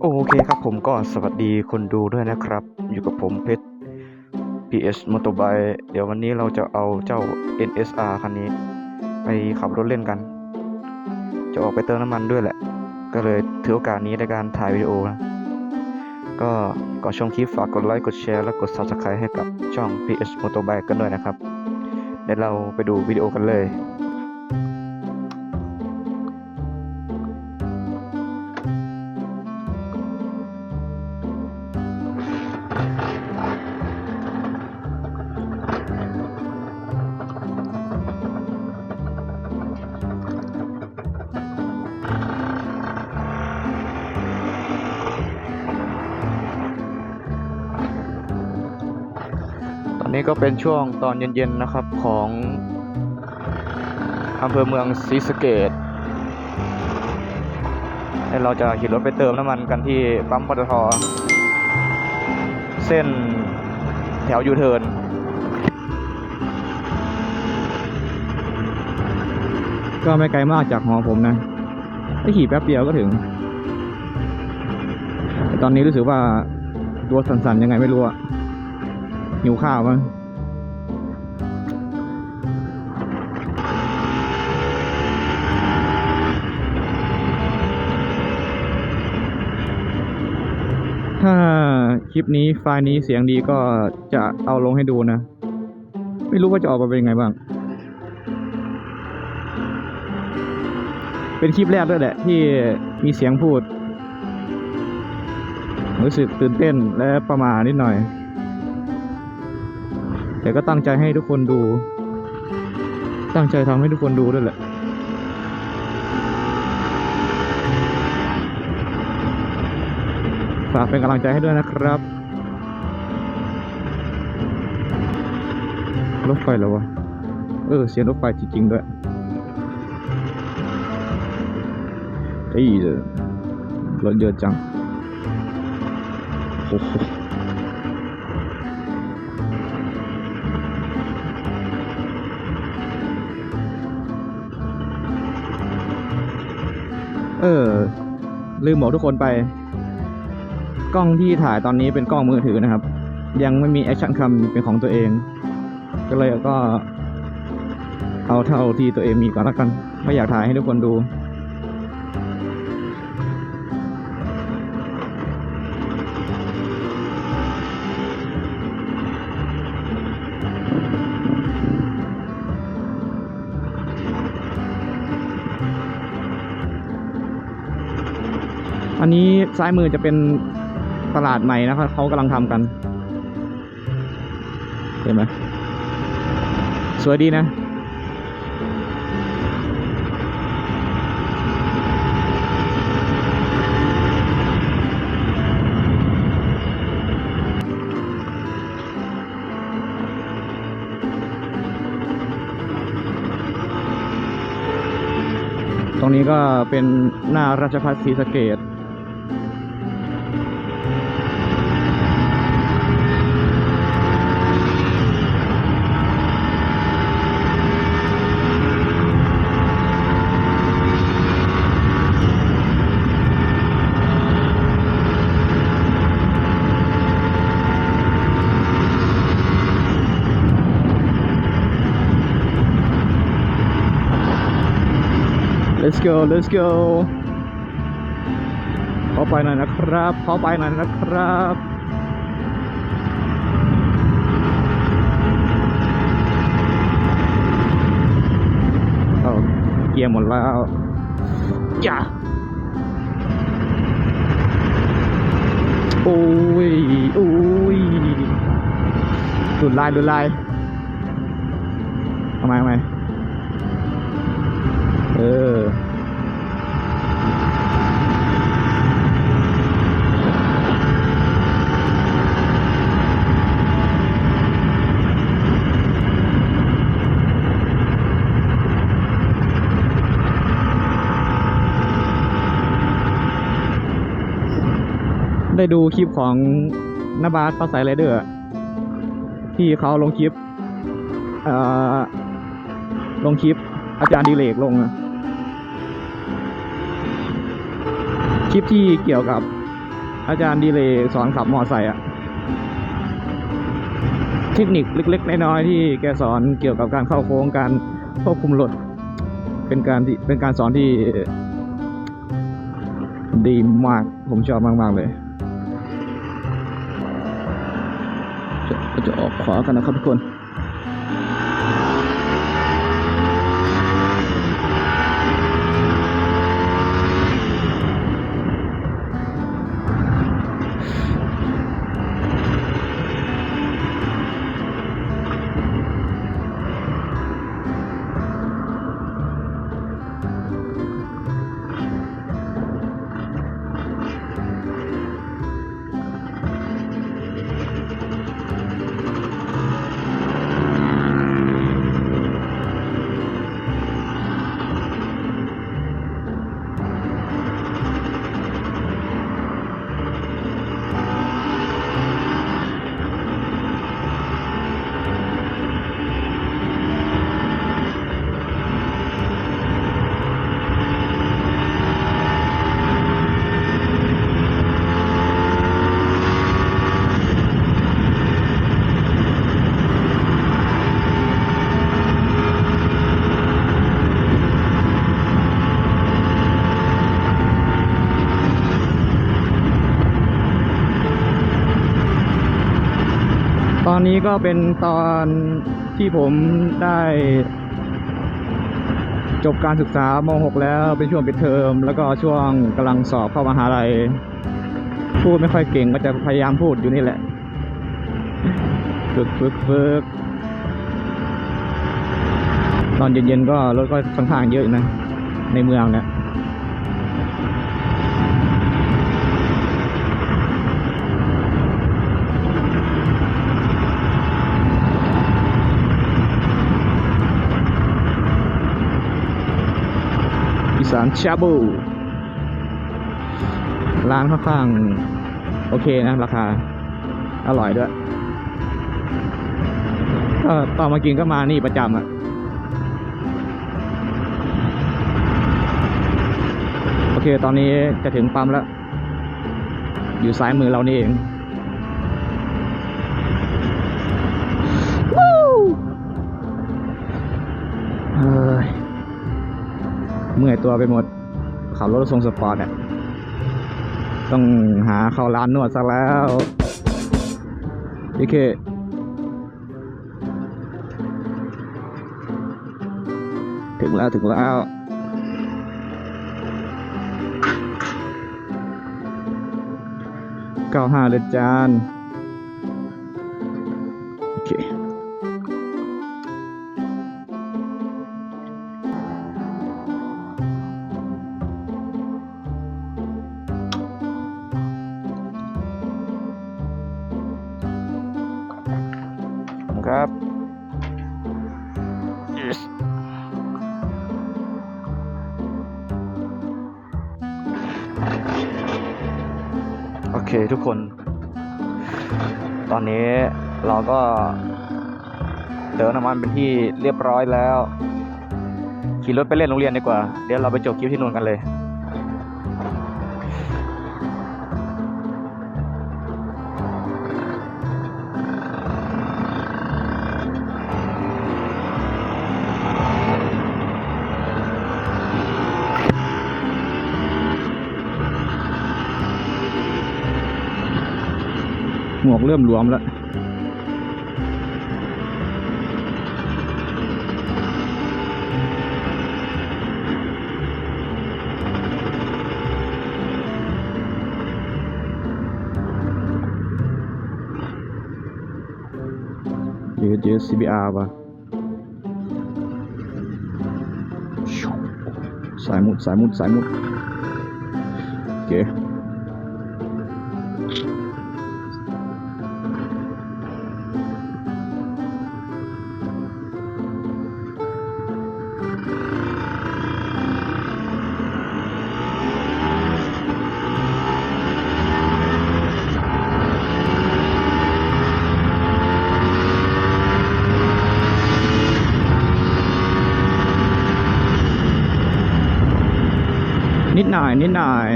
โอเคครับผมก็สวัสดีคนดูด้วยนะครับ อยู่กับผมเพชร PS Motorbike เดี๋ยววันนี้เราจะเอาเจ้า NSR คันนี้ ไปขับรถเล่นกัน จะออกไปเติมน้ำมันด้วยแหละ ก็เลยถือโอกาสนี้ในการถ่ายวิดีโอนะก็ก่อนชมคลิปฝากกดไลค์กดแชร์และกด Subscribe ให้กับช่อง PS Motorbike กันด้วยนะครับ เดี๋ยวเราไปดูวิดีโอกันเลย นี้ก็เป็นช่วงตอนเย็นๆนะครับของอำเภอเมืองศรีสะเกดแล้เราจะขี่รถไปเติมน้ำมันกันที่ปั๊มปตทเส้นแถวยูเทิร์นก็ไม่ไกลมากจากหอผมนะถ้าขี่แป๊บเดียวก็ถึง ตอนนี้รู้สึกว่าตัวสั่นๆยังไงไม่รู้อะ หิวข้าวมั้งถ้าคลิปนี้ไฟล์นี้เสียงดีก็จะเอาลงให้ดูนะ ไม่รู้ว่าจะออกมาเป็นยังไงบ้าง เป็นคลิปแรกด้วยแหละ ที่มีเสียงพูด รู้สึกตื่นเต้นและประมานิดหน่อย แต่ก็ตั้งใจให้ทุกคนดู ตั้งใจทำให้ทุกคนดูด้วยแหละฝากเป็นกำลังใจให้ด้วยนะครับ รถไฟเหรอวะ เออ เสียงรถไฟจริงๆด้วยเอ้ยเออรถเยอะจังโอ้โห เออ ลืมบอกทุกคนไป กล้องที่ถ่ายตอนนี้เป็นกล้องมือถือนะครับ ยังไม่มีแอคชั่นคัมเป็นของตัวเอง ก็เลยก็ เอาเท่าที่ตัวเองมีก่อนละกัน ไม่อยากถ่ายให้ทุกคนดู อันนี้ซ้ายมือจะเป็นตลาดใหม่นะครับเขากำลังทำกัน เห็นไหมสวยดีนะ ตรงนี้ก็เป็นหน้าราชพัฒศรีสะเกด let's go let's go ขอไปหน่อยนะครับขอไปหน่อยนะครับเอาเกียร์หมดแล้วอย่าโอ้ยโอ้ยดุดลายดุดลายทำไมทำไม เออ ได้ดูคลิปของนบาสปาสาไรเดอร์ที่เขาลงคลิปลงคลิป อาจารย์ดีเลกลง คลิปที่เกี่ยวกับอาจารย์ดีเลยสอนขับมอไซค์อะเทคนิคเล็กๆน้อยๆที่แกสอนเกี่ยวกับการเข้าโค้งการควบคุมรถเป็นการที่เป็นการสอนที่ดีมาก ผมชอบมาก ๆ เลย ก็จะออกขวากันนะครับทุกคน ตอนนี้ก็เป็นตอนที่ผมได้จบการศึกษาม6แล้ว เป็นช่วงปิดเทอม แล้วก็ช่วงกำลังสอบเข้ามหาลัย พูดไม่ค่อยเก่งก็จะพยายามพูดอยู่นี่แหละ ฝึกฝึกฝึกตอนเย็นๆก็รถก็ค่อนข้างเยอะนะ ในเมืองเนี่ย สานชาบู ร้านค่อนข้าง โอเคนะ ราคา อร่อยด้วย ก็ตอนมากินก็มานี่ประจำอะ่ะ โอเค ตอนนี้จะถึงปั๊มแล้ว อยู่ซ้ายมือเรานี่เองเฮ้ย เมื่อยตัวไปหมด ขับรถทรงสปอร์ตอะต้องหาเข้าร้านนวดซะแล้วพี่เคถึงแล้วถึงแล้วเก้าห้าเลยจาน เคทุกคน ตอนนี้เราก็เติมน้ำมันเป็นที่เรียบร้อยแล้ว ขี่รถไปเล่นโรงเรียนดีกว่า เดี๋ยวเราไปจบคลิปที่นู่นกันเลย หมวกเริ่มหลวมแล้วเจอเจอ CBR ป่ะสายมุดสายมุดสายมุดโอเค นิดหน่อย นิดหน่อย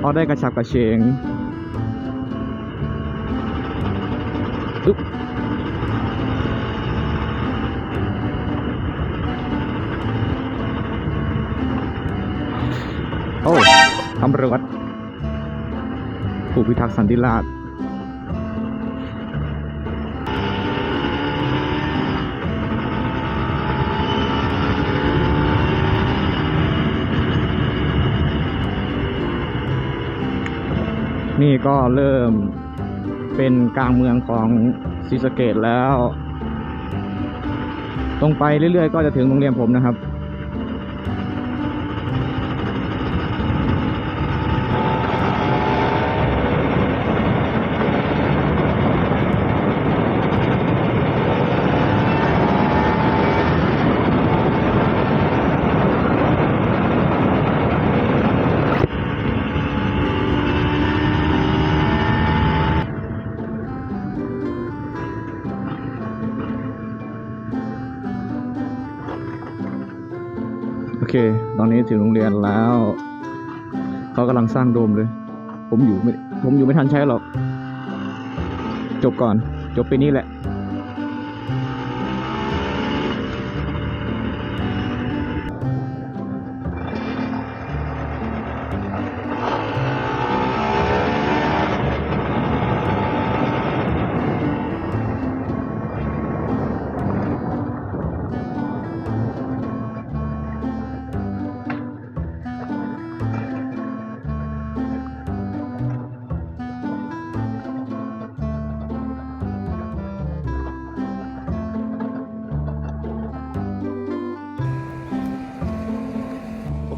เอาได้กระฉับกระเฉงอึ๊บ โอ้ตำรวจผู้พิทักษ์สันติราษฎร์นี่ก็เริ่มเป็นกลางเมืองของศรีสะเกดแล้ว ตรงไปเรื่อยๆ ก็จะถึงโรงเรียนผมนะครับ เค ตอนนี้ถึงโรงเรียนแล้ว เขากำลังสร้างโดมเลย ผมอยู่ไม่ ผมอยู่ไม่ทันใช้หรอก จบก่อน จบปีนี้แหละ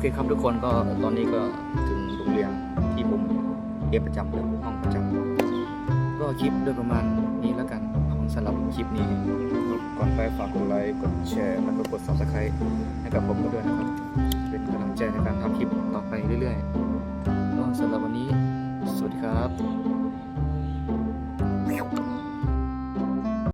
เคครับทุกคนก็ตอนนี้ก็ถึงโรงเรียนที่ผมเรียนประจำแล้วห้องประจำก็คลิปโดยประมาณนี้แล้วกันของสำหรับคลิปนี้ก่อนไปฝากกดไลค์กดแชร์แล้วก็กด subscribe ให้กับผมด้วยนะครับ เป็นกำลังใจในการทำคลิปต่อไปเรื่อยๆก็สำหรับวันนี้ สวัสดีครับ